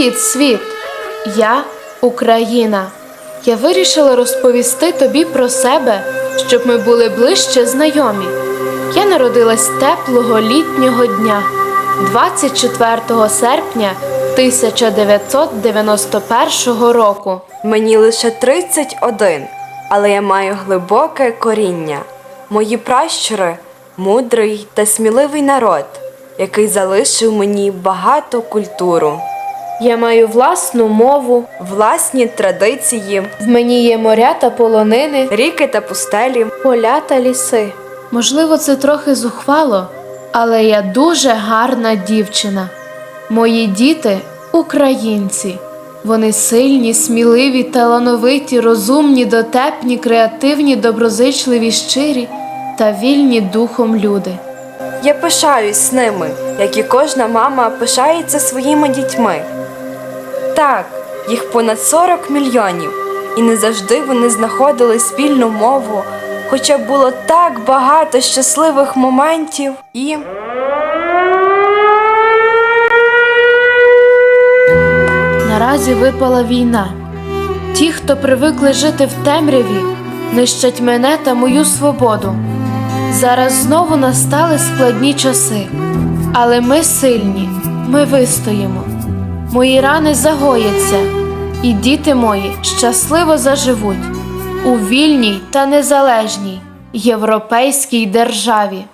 Привіт, світ! Я Україна. Я вирішила розповісти тобі про себе, щоб ми були ближче знайомі. Я народилась теплого літнього дня, 24 серпня 1991 року. Мені лише 31, але я маю глибоке коріння. Мої пращури мудрий та сміливий народ, який залишив мені багату культуру, Я маю власну мову, власні традиції, в мені є моря та полонини, ріки та пустелі. поля та ліси. Можливо, це трохи зухвало, але я дуже гарна дівчина. Мої діти українці. Вони сильні, сміливі, талановиті, розумні, дотепні, креативні, доброзичливі, щирі та вільні духом люди. Я пишаюсь ними, як і кожна мама пишається своїми дітьми. Так, їх понад 40 мільйонів, і не завжди вони знаходили спільну мову, хоча було так багато щасливих моментів і. Наразі випала війна. Ті, хто привикли жити в темряві, нищать мене та мою свободу. Зараз знову настали складні часи, але ми сильні, ми вистоїмо. Мої рани загояться, і діти мої щасливо заживуть у вільній та незалежній європейській державі.